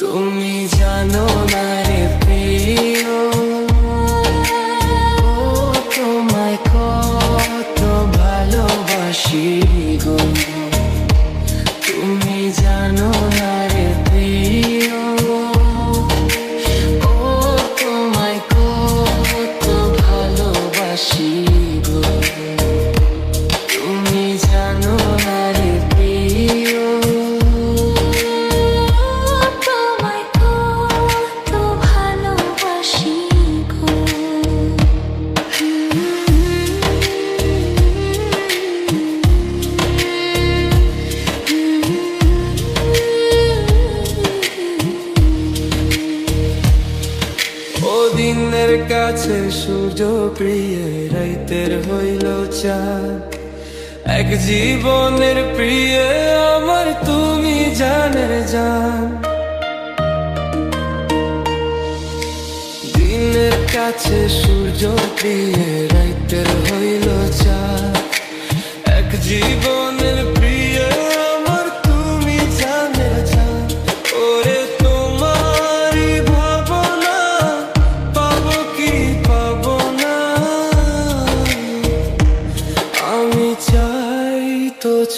তুমি জানো না রে প্রিয়। দিনের কাছে সূর্য প্রিয় রাইতের হইল চাঁদ। এক জীবনের প্রিয় আমার তুমি জানের জান। দিনের কাছে সূর্য প্রিয় রাইতের হইল চাঁদ। এক জীবনের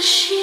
she